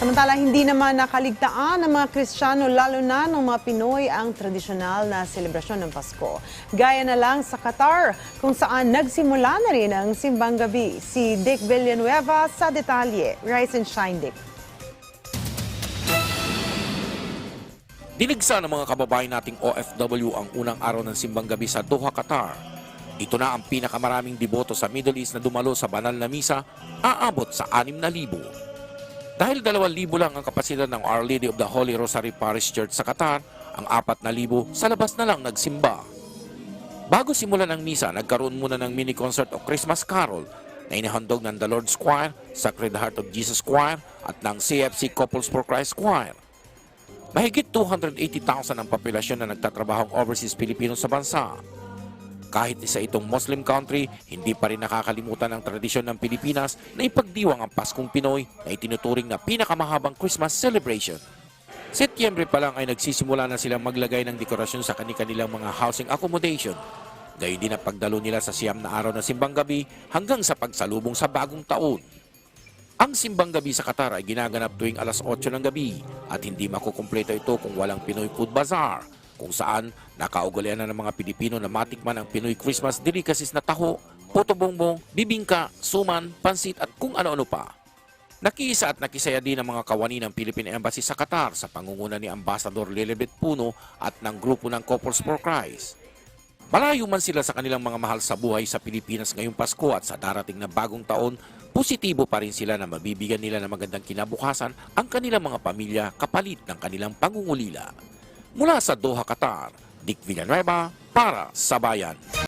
Samantala, hindi naman nakaligtaan ng mga Kristiyano, lalo na ng mga Pinoy, ang tradisyonal na selebrasyon ng Pasko. Gaya na lang sa Qatar, kung saan nagsimula na rin ang simbang gabi. Si Dick Villanueva sa detalye. Rise and shine, Dick. Dinigsa ng mga kababayan nating OFW ang unang araw ng simbang gabi sa Doha, Qatar. Ito na ang pinakamaraming deboto sa Middle East na dumalo sa banal na misa, aabot sa 6,000. Dahil 2,000 lang ang kapasidad ng Our Lady of the Holy Rosary Parish Church sa Qatar, ang 4,000 sa labas na lang nagsimba. Bago simulan ang misa, nagkaroon muna ng mini concert o Christmas Carol na inihandog ng The Lord's Choir, Sacred Heart of Jesus Choir at ng CFC Couples for Christ Choir. Mahigit 280,000 ang populasyon na nagtatrabahong overseas Pilipino sa bansa. Kahit isa itong Muslim country, hindi pa rin nakakalimutan ang tradisyon ng Pilipinas na ipagdiwang ang Paskong Pinoy na itinuturing na pinakamahabang Christmas celebration. Setyembre pa lang ay nagsisimula na silang maglagay ng dekorasyon sa kanilang mga housing accommodation. Gayun din ang pagdalo nila sa siyam na araw na simbang gabi hanggang sa pagsalubong sa bagong taon. Ang simbang gabi sa Qatar ay ginaganap tuwing alas 8 ng gabi at hindi makukumpleto ito kung walang Pinoy Food Bazaar kung saan nakaugalian na ng mga Pilipino na matikman ang Pinoy Christmas delicacies na taho, puto bongbong, bibingka, suman, pansit at kung ano-ano pa. Nakiisa at nakisaya din ang mga kawani ng Philippine Embassy sa Qatar sa pangunguna ni Ambassador Lilibet Puno at ng grupo ng Couples for Christ. Malayo man sila sa kanilang mga mahal sa buhay sa Pilipinas ngayong Pasko at sa darating na bagong taon, positibo pa rin sila na mabibigyan nila ng magandang kinabukasan ang kanilang mga pamilya kapalit ng kanilang pangungulila. Mula sa Doha, Qatar, Dick Villanueva para sa Bayan.